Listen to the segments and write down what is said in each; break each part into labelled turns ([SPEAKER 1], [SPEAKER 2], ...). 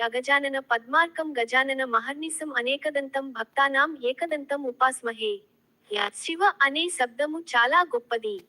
[SPEAKER 1] అగజానన పద్మార్కం గజానన మహర్నిసం అనేకదంతం భక్తానాం ఏకదంతం ఉపాస్మహే. యా శివ అనే శబ్దము చాలా గొప్పది.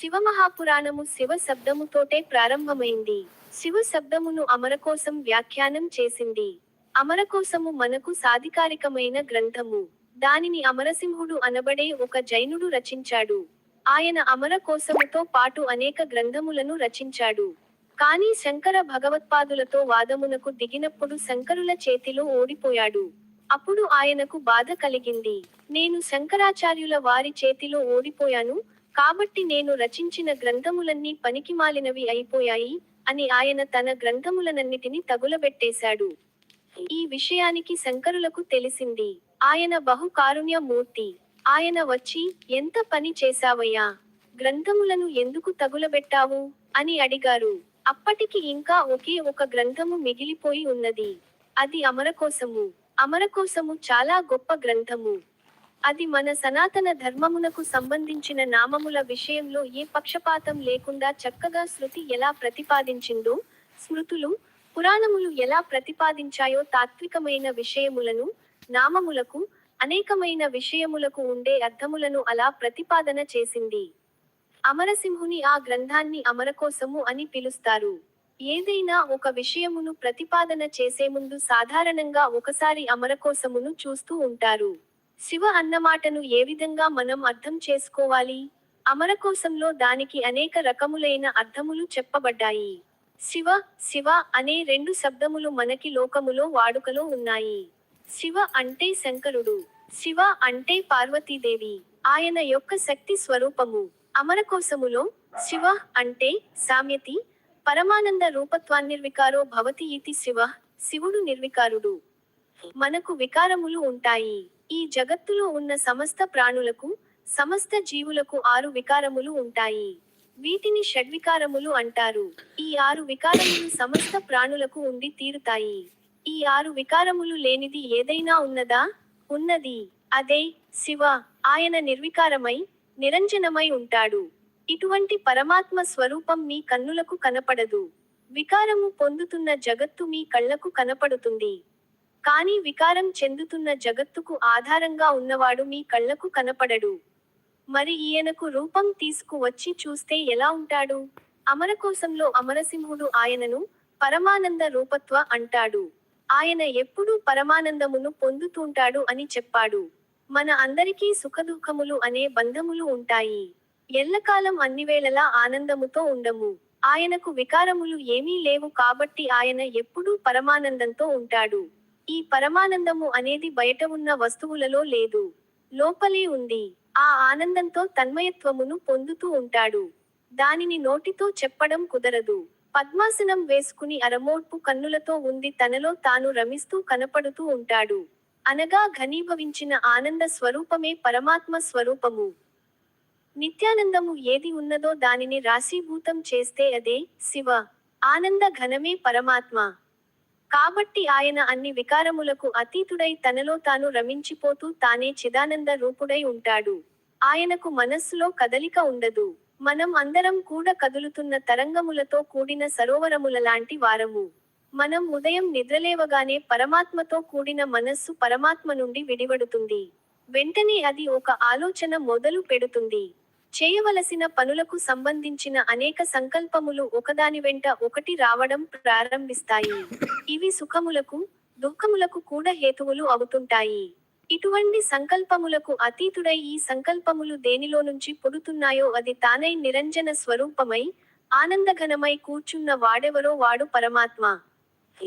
[SPEAKER 1] శివమహాపురాణము శివ శబ్దముతోటే ప్రారంభమైంది. శివ శబ్దమును అమరకోసం వ్యాఖ్యానం చేసింది. అమరకోసము మనకు సాధికారికమైన గ్రంథము. దానిని అమరసింహుడు అనబడే ఒక జైనుడు రచించాడు. ఆయన అమర కోసముతో పాటు అనేక గ్రంథములను రచించాడు. కానీ శంకర భగవత్పాదులతో వాదమునకు దిగినప్పుడు శంకరుల చేతిలో ఓడిపోయాడు. అప్పుడు ఆయనకు బాధ కలిగింది. నేను శంకరాచార్యుల వారి చేతిలో ఓడిపోయాను కాబట్టి నేను రచించిన గ్రంథములన్నీ పనికిమాలినవి అయిపోయాయి అని ఆయన తన గ్రంథములనన్నిటిని తగులబెట్టేశాడు. ఈ విషయానికి శంకరులకు తెలిసింది. ఆయన బహు కారుణ్య మూర్తి. ఆయన వచ్చి ఎంత పని చేశావయ్యా? గ్రంథములను ఎందుకు తగులబెట్టావు? అని అడిగారు. అప్పటికి ఇంకా ఒకే ఒక గ్రంథము మిగిలిపోయి ఉన్నది. అది అమరకోశము. అమరకోశము చాలా గొప్ప గ్రంథము. అది మన సనాతన ధర్మమునకు సంబంధించిన నామముల విషయంలో ఏ పక్షపాతం లేకుండా చక్కగా శృతి ఎలా ప్రతిపాదించిందో స్మృతులు పురాణములు ఎలా ప్రతిపాదించాయో తాత్వికమైన విషయములను నామములకు అనేకమైన విషయములకు ఉండే అర్థములను అలా ప్రతిపాదన చేసింది. అమరసింహుని ఆ గ్రంథాన్ని అమరకోశము అని పిలుస్తారు. ఏదైనా ఒక విషయమును ప్రతిపాదన చేసే ముందు సాధారణంగా ఒకసారి అమరకోశమును చూస్తూ ఉంటారు. శివ అన్నమాటను ఏ విధంగా మనం అర్థం చేసుకోవాలి? అమరకోశంలో దానికి అనేక రకములైన అర్థములు చెప్పబడ్డాయి. శివ శివ అనే రెండు శబ్దములు మనకి లోకములో వాడుకలో ఉన్నాయి. శివ అంటే శంకరుడు శివ అంటే పార్వతీదేవి ఆయన యొక్క శక్తి స్వరూపము. అమరకోశములో శివ అంటే సామ్యతి పరమానంద రూపత్వాన్నిర్వికారో భవతి ఇతి శివ శివుడు నిర్వికారుడు. మనకు వికారములు ఉంటాయి. ఈ జగత్తులో ఉన్న సమస్త ప్రాణులకు సమస్త జీవులకు ఆరు వికారములు ఉంటాయి. వీటిని షడ్వికారములు అంటారు. ఈ ఆరు వికారములు సమస్త ప్రాణులకు ఉండి తీరుతాయి. ఈ ఆరు వికారములు లేనిది ఏదైనా ఉన్నదా? ఉన్నది. అదే శివ ఆయన నిర్వికారమై నిరంజనమై ఉంటాడు. ఇటువంటి పరమాత్మ స్వరూపం మీ కన్నులకు కనపడదు. వికారము పొందుతున్న జగత్తు మీ కళ్ళకు కనపడుతుంది. కానీ వికారం చెందుతున్న జగత్తుకు ఆధారంగా ఉన్నవాడు మీ కళ్ళకు కనపడడు. మరి ఈయనకు రూపం తీసుకువచ్చి చూస్తే ఎలా ఉంటాడు? అమరకోశంలో అమరసింహుడు ఆయనను పరమానంద రూపత్వ అంటాడు. ఆయన ఎప్పుడూ పరమానందమును పొందుతుంటాడు అని చెప్పాడు. మన అందరికీ సుఖదుఖములు అనే బంధములు ఉంటాయి. ఎల్లకాలం అన్నివేళలా ఆనందముతో ఉండము. ఆయనకు వికారములు ఏమీ లేవు కాబట్టి ఆయన ఎప్పుడూ పరమానందంతో ఉంటాడు. ఈ పరమానందము అనేది బయట ఉన్న వస్తువులలో లేదు. లోపలే ఉంది. ఆ ఆనందంతో తన్మయత్వమును పొందుతూ ఉంటాడు. దానిని నోటితో చెప్పడం కుదరదు. పద్మాసనం వేసుకుని అరమోడ్పు కన్నులతో ఉంది తనలో తాను రమిస్తూ కనపడుతూ ఉంటాడు. అనగా ఘనీభవించిన ఆనంద స్వరూపమే పరమాత్మ స్వరూపము. నిత్యానందము ఏది ఉన్నదో దానిని రాశీభూతం చేస్తే అదే శివ. ఆనంద ఘనమే పరమాత్మ. కాబట్టి ఆయన అన్ని వికారములకు అతీతుడై తనలో తాను రమించిపోతూ తానే చిదానంద రూపుడై ఉంటాడు. ఆయనకు మనస్సులో కదలిక ఉండదు. మనం అందరం కూడా కదులుతున్న తరంగములతో కూడిన సరోవరముల లాంటి వారము. మనం ఉదయం నిద్రలేవగానే పరమాత్మతో కూడిన మనస్సు పరమాత్మ నుండి విడివడుతుంది వెంటనే అది ఒక ఆలోచన మొదలు పెడుతుంది. చేయవలసిన పనులకు సంబంధించిన అనేక సంకల్పములు ఒకదాని వెంట ఒకటి రావడం ప్రారంభిస్తాయి. ఇవి సుఖములకు దుఃఖములకు కూడా హేతువులు అవుతుంటాయి. ఇటువంటి సంకల్పములకు అతీతుడై ఈ సంకల్పములు దేనిలో నుంచి పుడుతున్నాయో అది తానై నిరంజన స్వరూపమై ఆనందఘనమై కూర్చున్న వాడెవరో వాడు పరమాత్మ.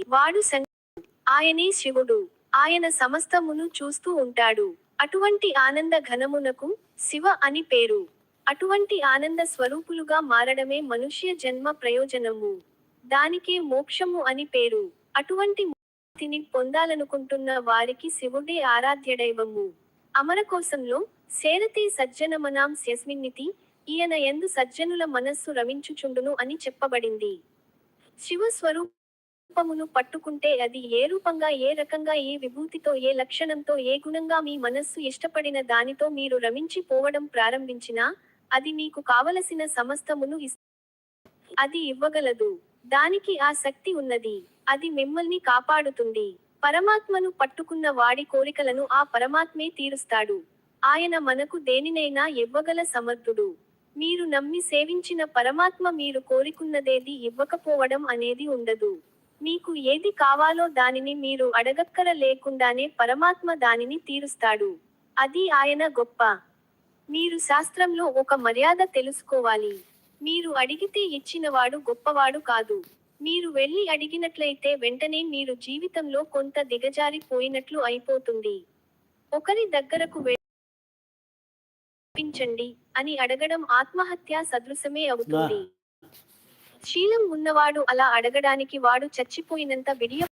[SPEAKER 1] వాడు శంకరుడు ఆయనే శివుడు. ఆయన సమస్తమును చూస్తూ ఉంటాడు. అటువంటి ఆనంద ఘనమునకు శివ అని పేరు. అటువంటి ఆనంద స్వరూపులుగా మారడమే మనుష్య జన్మ ప్రయోజనము. దానికే మోక్షము అని పేరు. అటువంటి ముక్తిని పొందాలనుకుంటున్న వారికి శివుడే ఆరాధ్యడైవము అమరకోశంలో సేరతే సజ్జనమనాం శస్మిన్నితి ఈయన ఎందు సజ్జనుల మనస్సు రమించుచుండును అని చెప్పబడింది. శివ రూపమును పట్టుకుంటే అది ఏ రూపంగా ఏ రకంగా ఏ విభూతితో ఏ లక్షణంతో ఏ గుణంగా మీ మనస్సు ఇష్టపడిన దానితో మీరు రమించి పోవడం ప్రారంభించినా అది మీకు కావలసిన సమస్తమును అది ఇవ్వగలదు. దానికి ఆ శక్తి ఉన్నది. అది మిమ్మల్ని కాపాడుతుంది. పరమాత్మను పట్టుకున్న వాడి కోరికలను ఆ పరమాత్మే తీరుస్తాడు. ఆయన మనకు దేనినైనా ఇవ్వగల సమర్థుడు. మీరు నమ్మి సేవించిన పరమాత్మ మీరు కోరికున్నదేది ఇవ్వకపోవడం అనేది ఉండదు. మీకు ఏది కావాలో దానిని మీరు అడగక్కర లేకుండానే పరమాత్మ దానిని తీరుస్తాడు. అది ఆయన గొప్ప. మీరు శాస్త్రంలో ఒక మర్యాద తెలుసుకోవాలి. మీరు అడిగితే ఇచ్చినవాడు గొప్పవాడు కాదు. మీరు వెళ్ళి అడిగినట్లయితే వెంటనే మీరు జీవితంలో కొంత దిగజారిపోయినట్లు అయిపోతుంది. ఒకరి దగ్గరకు వెళ్ళించండి అని అడగడం ఆత్మహత్యా సదృశమే అవుతుంది. శీలం ఉన్నవాడు అలా అడగడానికి వాడు చచ్చిపోయినంత విడియ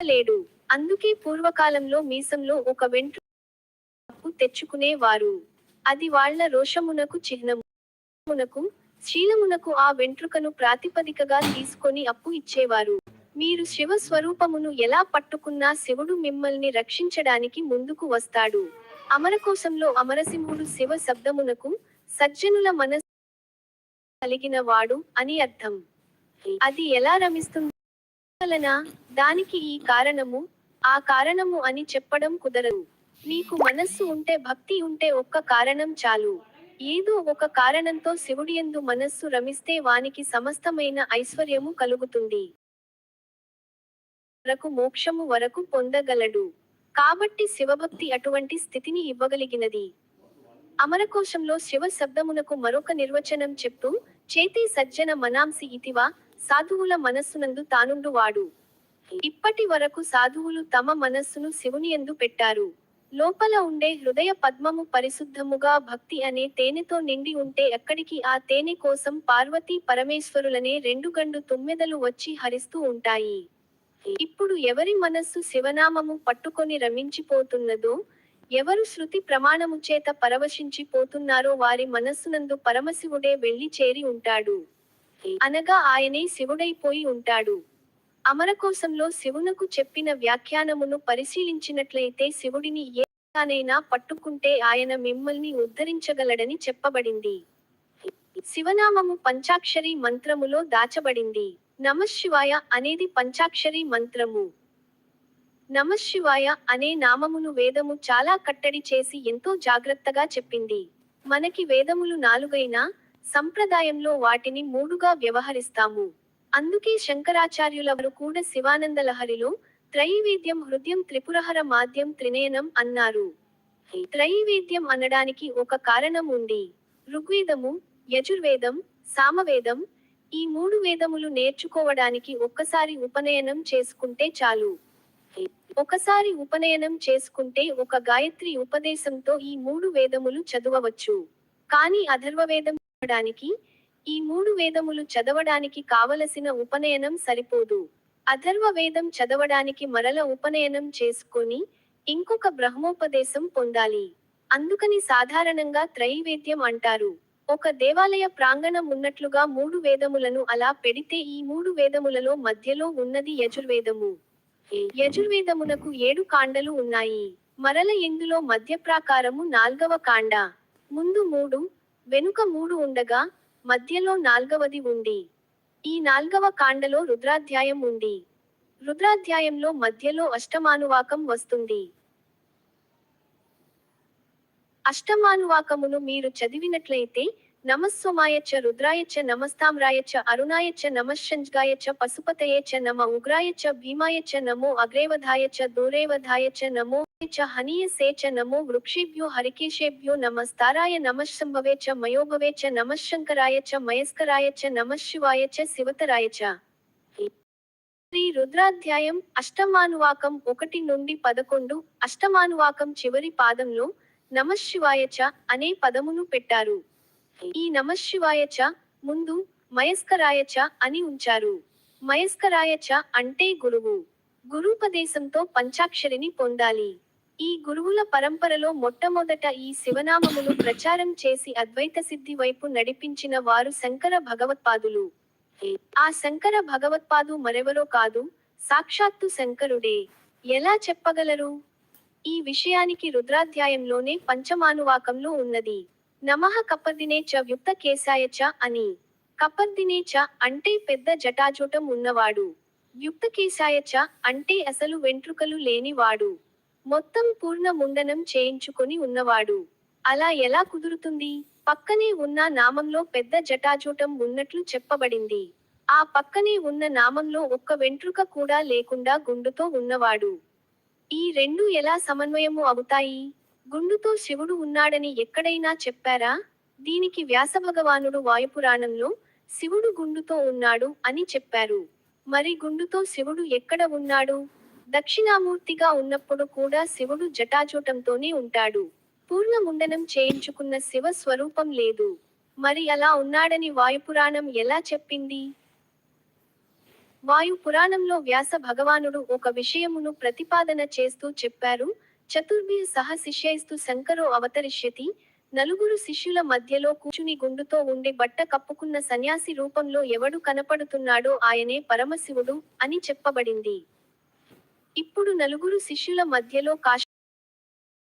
[SPEAKER 1] లేడు. అందుకే పూర్వకాలంలో మీసంలో ఒక వెంట్రు తెచ్చుకునేవారు. అది వాళ్ళ రోషమునకు చిహ్నమునకు శీలమునకు ఆ వెంట్రుకను ప్రాతిపదికగా తీసుకొని అప్పు ఇచ్చేవారు. మీరు శివ స్వరూపమును ఎలా పట్టుకున్నా శివుడు మిమ్మల్ని రక్షించడానికి ముందుకు వస్తాడు. అమరకోశంలో అమరసింహుడు శివ శబ్దమునకు సజ్జనుల మన కలిగిన వాడు అని అర్థం. అది ఎలా రమిస్తుంది? వలన దానికి ఈ కారణము ఆ కారణము అని చెప్పడం కుదరదు. నీకు మనస్సు ఉంటే భక్తి ఉంటే ఒక్క కారణం చాలు. ఏదో ఒక కారణంతో శివుడియందు మనస్సు రమిస్తే వానికి సమస్తమైన ఐశ్వర్యము కలుగుతుంది. వరకు మోక్షము వరకు పొందగలడు. కాబట్టి శివభక్తి అటువంటి స్థితిని ఇవ్వగలిగినది. అమరకోశంలో శివ శబ్దమునకు మరొక నిర్వచనం చెప్తూ చేతి సజ్జన మనాంసి ఇతివా సాధువుల మనస్సునందు తానుండు వాడు. ఇప్పటి వరకు సాధువులు తమ మనస్సును శివుని యందు పెట్టారు. లోపల ఉండే హృదయ పద్మము పరిశుద్ధముగా భక్తి అనే తేనెతో నిండి ఉంటే ఎక్కడికి ఆ తేనె కోసం పార్వతీ పరమేశ్వరులనే రెండు గండు తుమ్మెదలు వచ్చి హరిస్తూ ఉంటాయి. ఇప్పుడు ఎవరి మనస్సు శివనామము పట్టుకొని రమించిపోతున్నదో ఎవరు శృతి ప్రమాణము చేత పరవశించి పోతున్నారో వారి మనస్సునందు పరమశివుడే వెళ్ళి చేరి ఉంటాడు. అనగా ఆయనే శివుడైపోయి ఉంటాడు. అమరకోశంలో శివునకు చెప్పిన వ్యాఖ్యానమును పరిశీలించినట్లయితే శివుడిని ఏ పట్టుకుంటే ఆయన మిమ్మల్ని ఉద్ధరించగలడని చెప్పబడింది. శివనామము పంచాక్షరి మంత్రములో దాచబడింది. నమశివాయ అనేది పంచాక్షరి మంత్రము. నమశివాయ అనే నామమును వేదము చాలా కట్టడి చేసి ఎంతో జాగ్రత్తగా చెప్పింది. మనకి వేదములు నాలుగైనా సంప్రదాయంలో వాటిని మూడుగా వ్యవహరిస్తాము. అందుకే శంకరాచార్యులవరు కూడా శివానంద లహరిలో త్రైవేద్యం హృదయం త్రిపురహర మాద్యం త్రినయనం అన్నారు. త్రైవేద్యం అనడానికి ఒక కారణం ఉంది. ఋగ్వేదము యజుర్వేదం సామవేదం ఈ మూడు వేదములు నేర్చుకోవడానికి ఒక్కసారి ఉపనయనం చేసుకుంటే చాలు. ఒకసారి ఉపనయనం చేసుకుంటే ఒక గాయత్రి ఉపదేశంతో ఈ మూడు వేదములు చదవవచ్చు. కానీ అథర్వవేదం చదవడానికి ఈ మూడు వేదములు చదవడానికి కావలసిన ఉపనయనం సరిపోదు. అథర్వ వేదం చదవడానికి మరల ఉపనయనం చేసుకొని ఇంకొక బ్రహ్మోపదేశం పొందాలి. అందుకని సాధారణంగా త్రైవేద్యం అంటారు. ఒక దేవాలయ ప్రాంగణం ఉన్నట్లుగా మూడు వేదములను అలా పెడితే ఈ మూడు వేదములలో మధ్యలో ఉన్నది యజుర్వేదము. యజుర్వేదమునకు ఏడు కాండలు ఉన్నాయి. మరల ఇందులో మధ్య ప్రాకారము నాల్గవ కాండ. ముందు మూడు వెనుక మూడు ఉండగా మధ్యలో నాల్గవది ఉంది. ఈ నాల్గవ కాండలో రుద్రాధ్యాయం ఉంది. రుద్రాధ్యాయంలో మధ్యలో అష్టమానువాకం వస్తుంది. అష్టమానువాకమును మీరు చదివినట్లయితే నమస్సోమాయచ్చ రుద్రాయచ్చ నమస్తామ్రాయచ్చ అరుణాయచ్చ నమశ్శంజ్గాయచ్చ పశుపతయేచ్చ నమ ఉగ్రాయచ్చ భీమాయచ్చ నమో అగ్రేవధాయచ్చ దూరేవధాయచ్చ నమో చ హనీయసేచ నమో వృక్షేభ్యో హరికేశేభ్యో నమస్తారాయ నమశంభవే చ మయోభవే చ నమశంకరాయ చ మయస్కరాయ చ నమశివాయ చ శివతరాయ చ. శ్రీ రుద్రాధ్యాయం అష్టమానువాకం ఒకటి నుండి పదకొండు అష్టమానువాకం చివరి పాదంలో నమశివాయచ చ అనే పదమును పెట్టారు. ఈ నమశివాయ చ ముందు మయస్కరాయ చ అని ఉంచారు. మయస్కరాయ చ అంటే గురువు. గురూపదేశంతో పంచాక్షరిని పొందాలి. ఈ గురువుల పరంపరలో మొట్టమొదట ఈ శివనామములు ప్రచారం చేసి అద్వైత సిద్ధి వైపు నడిపించిన వారు శంకర భగవత్పాదులు. ఆ శంకర భగవత్పాదు మరెవరో కాదు సాక్షాత్తు శంకరుడే. ఎలా చెప్పగలరు? ఈ విషయానికి రుద్రాధ్యాయంలోనే పంచమానువాకంలో ఉన్నది. నమః కప్పర్దినే చ వ్యుక్త కేశాయ చ అని. కప్పర్దినే చ అంటే పెద్ద జటాజూటం ఉన్నవాడు. యుక్తకేశాయ చ అంటే అసలు వెంట్రుకలు లేనివాడు. మొత్తం పూర్ణ ముండనం చేయించుకొని ఉన్నవాడు. అలా ఎలా కుదురుతుంది? పక్కనే ఉన్న నామంలో పెద్ద జటాజూటం ఉన్నట్లు చెప్పబడింది. ఆ పక్కనే ఉన్న నామంలో ఒక్క వెంట్రుక కూడా లేకుండా గుండుతో ఉన్నవాడు. ఈ రెండు ఎలా సమన్వయము అవుతాయి? గుండుతో శివుడు ఉన్నాడని ఎక్కడైనా చెప్పారా? దీనికి వ్యాసభగవానుడు వాయుపురాణంలో శివుడు గుండుతో ఉన్నాడు అని చెప్పారు. మరి గుండుతో శివుడు ఎక్కడ ఉన్నాడు? దక్షిణామూర్తిగా ఉన్నప్పుడు కూడా శివుడు జటాజూటంతోనే ఉంటాడు. పూర్ణ ముండనం చేయించుకున్న శివ స్వరూపం లేదు. మరి అలా ఉన్నాడని వాయుపురాణం ఎలా చెప్పింది? వాయు పురాణంలో వ్యాస భగవానుడు ఒక విషయమును ప్రతిపాదన చేస్తూ చెప్పారు. చతుర్భి సహ శిష్యైస్తు శంకరో అవతరిష్యతి. నలుగురు శిష్యుల మధ్యలో కూచుని గుండుతో ఉండి బట్ట కప్పుకున్న సన్యాసి రూపంలో ఎవడు కనపడుతున్నాడో ఆయనే పరమశివుడు అని చెప్పబడింది. ఇప్పుడు నలుగురు శిష్యుల మధ్యలో కాశ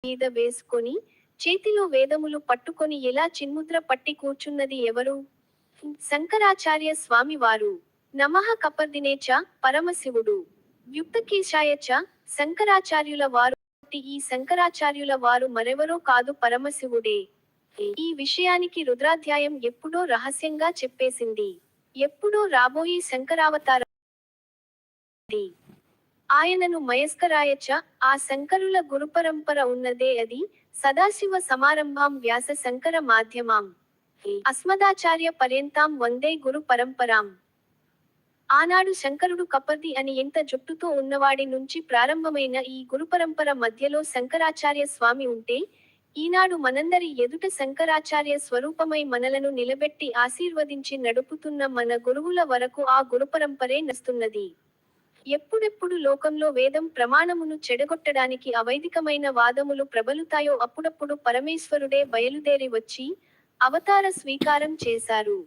[SPEAKER 1] మీద వేసుకొని చేతిలో వేదములు పట్టుకొని ఎలా చిన్ముద్ర పట్టి కూర్చున్నది ఎవరు? శంకరాచార్య స్వామి వారు. నమః కపర్దినేచ పరమశివుడు. వ్యుక్తకేశాయ చ శంకరాచార్యుల వారు ఈ శంకరాచార్యుల వారు మరెవరో కాదు పరమశివుడే. ఈ విషయానికి రుద్రాధ్యాయం ఎప్పుడో రహస్యంగా చెప్పేసింది. ఎప్పుడో రాబోయే శంకరావతార ఆయనను మయస్కరాయచ ఆ శంకరుల గురుపరంపర ఉన్నదే అది సదాశివ సమారంభాం వ్యాస శంకర మాధ్యమాం. అస్మదాచార్య పర్యంతాం వందే గురు పరంపరాం. ఆనాడు శంకరుడు కపర్ది అని ఎంత జుట్టుతో ఉన్నవాడి నుంచి ప్రారంభమైన ఈ గురుపరంపర మధ్యలో శంకరాచార్య స్వామి ఉంటే ఈనాడు మనందరి ఎదుట శంకరాచార్య స్వరూపమై మనలను నిలబెట్టి ఆశీర్వదించి నడుపుతున్న మన గురువుల వరకు ఆ గురుపరంపరే నస్తున్నది ఎప్పుడెప్పుడు లోకంలో వేదం ప్రమాణమును చెడగొట్టడానికి అవైదికమైన వాదములు ప్రబలుతాయో అప్పుడప్పుడు పరమేశ్వరుడే బయలుదేరి వచ్చి అవతార స్వీకారం చేశారు.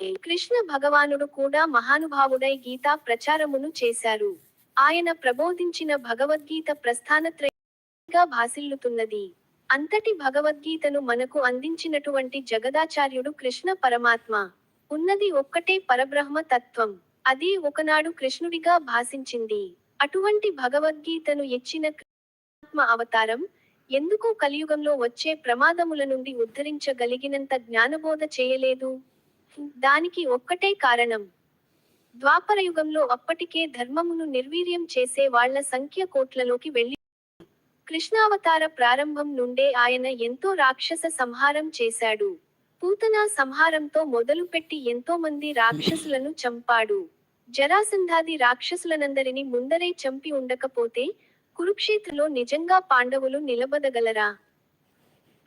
[SPEAKER 1] కృష్ణ భగవానుడు కూడా మహానుభావుడై గీతా ప్రచారమును చేశారు. ఆయన ప్రబోధించిన భగవద్గీత ప్రస్థానత్రయంగా భాసిల్లుతున్నది. అంతటి భగవద్గీతను మనకు అందించినటువంటి జగదాచార్యుడు కృష్ణ పరమాత్మ. ఉన్నది ఒక్కటే పరబ్రహ్మ తత్వం. అది ఒకనాడు కృష్ణుడిగా భాసించింది. అటువంటి భగవద్గీతను ఇచ్చిన ఆత్మ అవతారం ఎందుకు కలియుగంలో వచ్చే ప్రమాదముల నుండి ఉద్ధరించగలిగినంత జ్ఞానబోధ చేయలేదు? దానికి ఒక్కటే కారణం. ద్వాపరయుగంలో అప్పటికే ధర్మమును నిర్వీర్యం చేసే వాళ్ళ సంఖ్య కోట్లలోకి వెళ్ళి కృష్ణావతార ప్రారంభం నుండే ఆయన ఎంతో రాక్షస సంహారం చేశాడు. పూతనా సంహారంతో మొదలుపెట్టి ఎంతో మంది రాక్షసులను చంపాడు. జరాసంధాది రాక్షసులనందరిని ముందరే చంపి ఉండకపోతే కురుక్షేత్రలో నిజంగా పాండవులు నిలబడగలరా?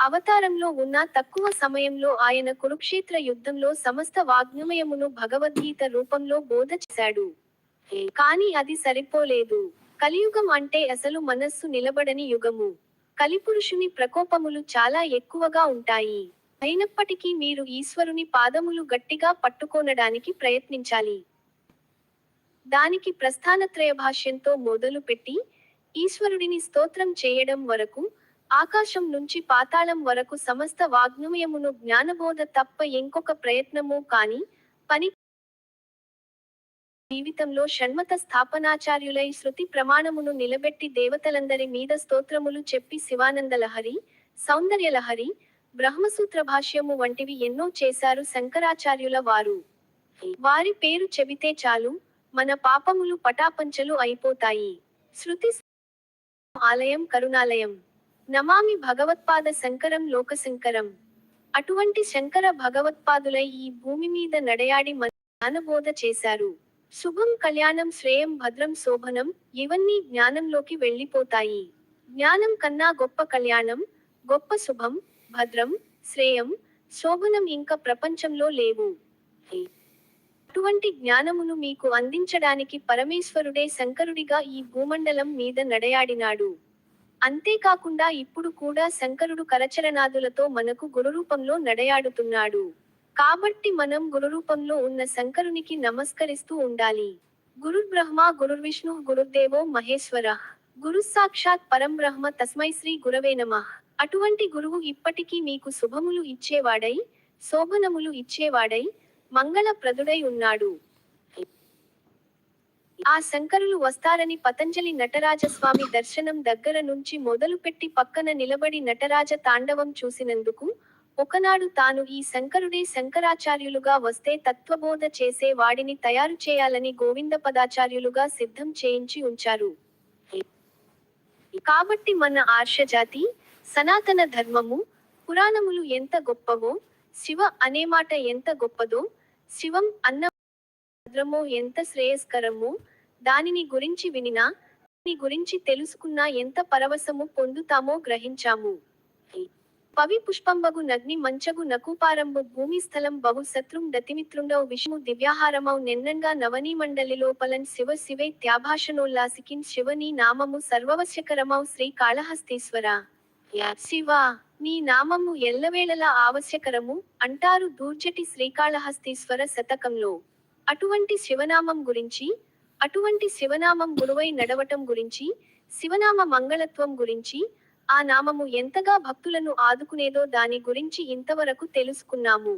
[SPEAKER 1] అవతారంలో ఉన్న తక్కువ సమయంలో ఆయన కురుక్షేత్ర యుద్ధంలో సమస్త వాగ్నమయమును భగవద్గీత రూపంలో బోధ చేశాడు. కాని అది సరిపోలేదు. కలియుగం అంటే అసలు మనస్సు నిలబడని యుగము. కలిపురుషుని ప్రకోపములు చాలా ఎక్కువగా ఉంటాయి. అయినప్పటికీ మీరు ఈశ్వరుని పాదములు గట్టిగా పట్టుకోనడానికి ప్రయత్నించాలి. దానికి ప్రస్థానత్రయ భాష్యంతో మొదలు పెట్టి ఈశ్వరుడిని స్తోత్రం చేయడం వరకు ఆకాశం నుంచి పాతాళం వరకు సమస్త వాగ్నమయమును జ్ఞానబోధ తప్ప ఇంకొక ప్రయత్నము కాని పని జీవితంలో షణ్మత స్థాపనాచార్యులై శృతి ప్రమాణమును నిలబెట్టి దేవతలందరి మీద స్తోత్రములు చెప్పి శివానందలహరి సౌందర్యలహరి బ్రహ్మసూత్ర భాష్యము వంటివి ఎన్నో చేశారు శంకరాచార్యుల వారు. వారి పేరు చెబితే చాలు మన పాపములు పటాపంచలు అయిపోతాయి. శృతి ఆలయం కరుణాలయం. నమామి భగవత్పాద శంకరం లోకశంకరం. అటువంటి శంకర భగవత్పాదులై ఈ భూమి మీద నడయాడి జ్ఞానబోధ చేశారు. శుభం కళ్యాణం శ్రేయం భద్రం శోభనం ఇవన్నీ జ్ఞానంలోకి వెళ్ళిపోతాయి. జ్ఞానం కన్నా గొప్ప కళ్యాణం గొప్ప శుభం భద్రం శ్రేయం శోభనం ఇంకా ప్రపంచంలో లేవు. అటువంటి జ్ఞానమును మీకు అందించడానికి పరమేశ్వరుడే శంకరుడిగా ఈ భూమండలం మీద నడయాడినాడు అంతేకాకుండా ఇప్పుడు కూడా శంకరుడు కరచరణాదులతో మనకు గురురూపంలో నడయాడుతున్నాడు. కాబట్టి మనం గురురూపంలో ఉన్న శంకరునికి నమస్కరిస్తూ ఉండాలి. గురుర్బ్రహ్మ గురుర్విష్ణు గురుర్దేవో మహేశ్వర. గురు సాక్షాత్ తస్మై శ్రీ గురవే నమః. అటువంటి గురువు ఇప్పటికీ మీకు శుభములు ఇచ్చేవాడై శోభనములు ఇచ్చేవాడై మంగళప్రదుడై ఉన్నాడు. ఆ శంకరులు వస్తారని పతంజలి నటరాజస్వామి దర్శనం దగ్గర నుంచి మొదలుపెట్టి పక్కన నిలబడి నటరాజ తాండవం చూసినందుకు ఒకనాడు తాను ఈ శంకరుడే శంకరాచార్యులుగా వస్తే తత్వబోధ చేసే వాడిని తయారు చేయాలని గోవింద పదాచార్యులుగా సిద్ధం చేయించి ఉంచారు. కాబట్టి మన ఆర్షజాతి సనాతన ధర్మము పురాణములు ఎంత గొప్పవో శివ అనే మాట ఎంత గొప్పదో శివం అన్న భద్రమో ఎంత శ్రేయస్కరమో? దానిని గురించి వినినా దాని గురించి తెలుసుకున్నా ఎంత పరవశము పొందుతామో గ్రహించాము. పవి పుష్పంబగు నగ్ని మంచగు నకుపారంబు భూమి స్థలం బహు శత్రుం దతిమిత్రుండౌ విష్ణు దివ్యాహారమౌ నిన్నంగా నవనీ మండలి లోపలన్ శివ శివై త్యాభాషణోల్లాసికిన్ శివని నామము సర్వవశ్యకరమౌ శ్రీ కాళహస్తీశ్వర. శివ నీ నామము ఎల్లవేళలా ఆవశ్యకరము అంటారు దూర్జటి శ్రీకాళహస్తీశ్వర శతకంలో. అటువంటి శివనామం గురించి అటువంటి శివనామం గురువై నడవటం గురించి శివనామ మంగళత్వం గురించి ఆ నామము ఎంతగా భక్తులను ఆదుకునేదో దాని గురించి ఇంతవరకు తెలుసుకున్నాము.